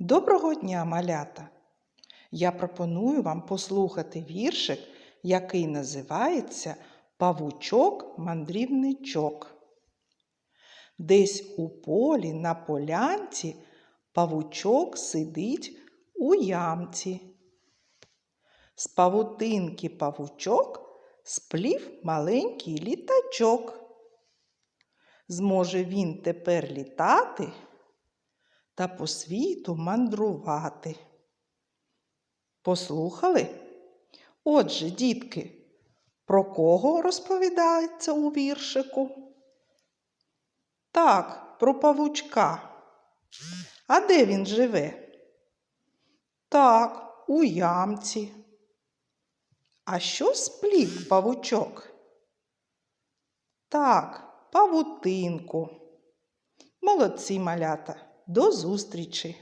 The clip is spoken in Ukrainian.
Доброго дня, малята! Я пропоную вам послухати віршик, який називається Павучок-мандрівничок. Десь у полі на полянці павучок сидить у ямці. З павутинки павучок сплів маленький літачок. Зможе він тепер літати та по світу мандрувати. Послухали? Отже, дітки, про кого розповідається у віршику? Так, про павучка. А де він живе? Так, у ямці. А що сплів павучок? Так, павутинку. Молодці малята. До зустрічі!